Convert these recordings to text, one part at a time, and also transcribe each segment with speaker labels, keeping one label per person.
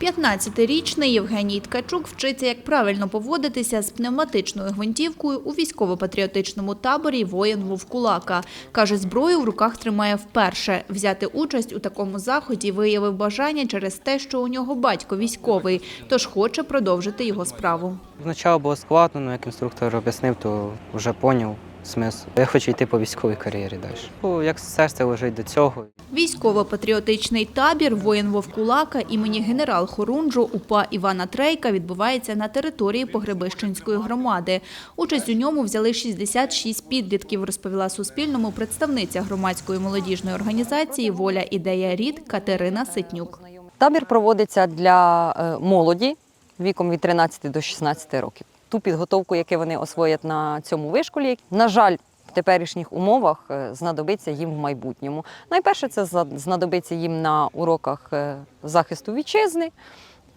Speaker 1: 15-річний Євгеній Ткачук вчиться, як правильно поводитися з пневматичною гвинтівкою у військово-патріотичному таборі «Воїн Вовкулака». Каже, зброю в руках тримає вперше. Взяти участь у такому заході виявив бажання через те, що у нього батько військовий, тож хоче продовжити його справу.
Speaker 2: Спочатку було складно, але як інструктор об'яснив, то вже зрозумів смисл. Я хочу йти по військовій кар'єрі далі. Як серце лежить до цього.
Speaker 1: Військово-патріотичний табір «Воїн Вовкулака» імені генерал Хорунжу УПА Івана Трейка відбувається на території Погребищенської громади. Участь у ньому взяли 66 підлітків, розповіла Суспільному представниця громадської молодіжної організації «Воля. Ідея. Рід» Катерина Ситнюк.
Speaker 3: Табір проводиться для е, молоді віком від 13 до 16 років. Ту підготовку, яку вони освоять на цьому вишколі, на жаль, в теперішніх умовах е, знадобиться їм в майбутньому. Найперше, це знадобиться їм на уроках е, захисту вітчизни,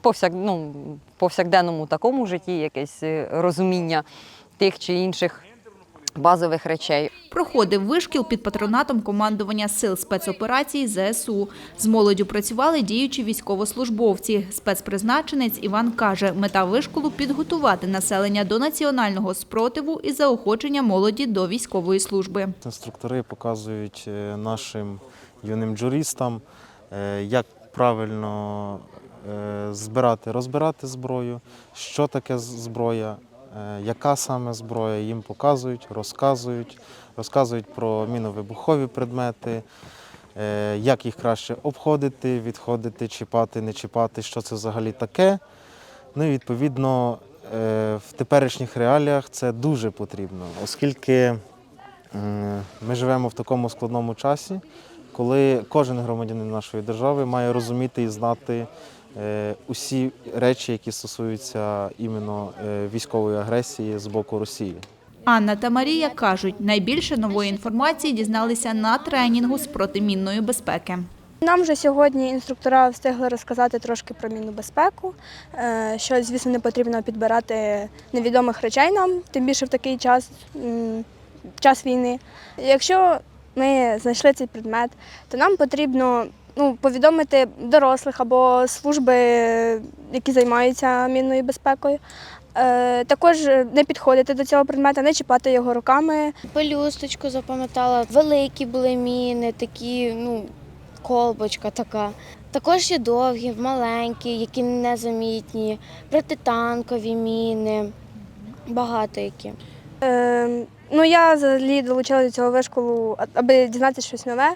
Speaker 3: повсяк, ну, повсякденному такому житті, якесь е, розуміння тих чи інших базових речей.
Speaker 1: Проходив вишкіл під патронатом командування сил спецоперацій ЗСУ. З молоддю працювали діючі військовослужбовці. Спецпризначенець Іван каже, мета вишколу – підготувати населення до національного спротиву і заохочення молоді до військової служби.
Speaker 4: Інструктори показують е, нашим юним джуристам, е, як правильно е, збирати, розбирати зброю, що таке зброя, яка саме зброя. Їм показують, розказують, розказують про міновибухові предмети, е, як їх краще обходити, відходити, чіпати, не чіпати, що це взагалі таке. Ну і відповідно е, в теперішніх реаліях це дуже потрібно, оскільки. Ми живемо в такому складному часі, коли кожен громадянин нашої держави має розуміти і знати е, усі речі, які стосуються іменно е, військової агресії з боку Росії.
Speaker 1: Анна та Марія кажуть, найбільше нової інформації дізналися на тренінгу з протимінної безпеки.
Speaker 5: Нам вже сьогодні інструктора встигли розказати трошки про мінну безпеку, е, що, звісно, не потрібно підбирати невідомих речей нам, тим більше в такий час, час війни. Якщо ми знайшли цей предмет, то нам потрібно ну, повідомити дорослих або служби, які займаються мінною безпекою. Е, Також не підходити до цього предмета, не чіпати його руками,
Speaker 6: Пелюсточку запам'ятала. Великі були міни, такі, ну, колбочка така. Також є довгі, маленькі, які незамітні, протитанкові міни, багато які.
Speaker 5: Е, ну, я взагалі долучилася до цього вишколу, аби дізнатися щось нове.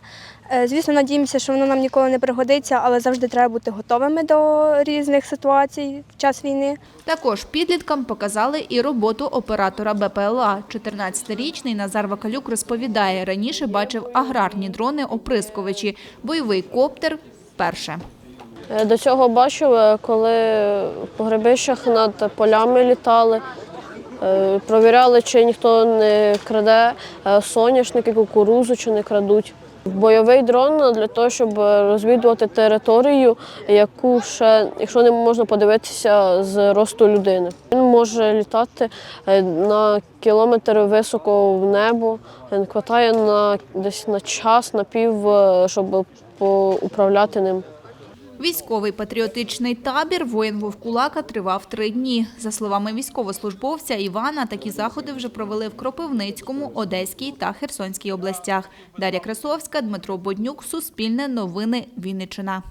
Speaker 5: Е, звісно, надіємося, що воно нам ніколи не пригодиться, але завжди треба бути готовими до різних ситуацій в час війни.
Speaker 1: Також підліткам показали і роботу оператора БПЛА. 14-річний Назар Вакалюк розповідає, раніше бачив аграрні дрони-оприскувачі, бойовий коптер – вперше.
Speaker 7: Е, До цього бачив, е, коли по грибищах над полями літали, провіряли, чи ніхто не краде е, соняшники, кукурузу, чи не крадуть. Бойовий дрон для того, щоб розвідувати територію, яку ще, якщо не можна подивитися з росту людини. Він може літати е, на кілометр високо в небо, хватає на десь на час, на пів, е, щоб управляти ним.
Speaker 1: Військовий патріотичний табір «Воїн Вовкулака» тривав три дні. За словами військовослужбовця Івана, такі заходи вже провели в Кропивницькому, Одеській та Херсонській областях. Дар'я Красовська, Дмитро Боднюк, Суспільне новини, Вінниччина.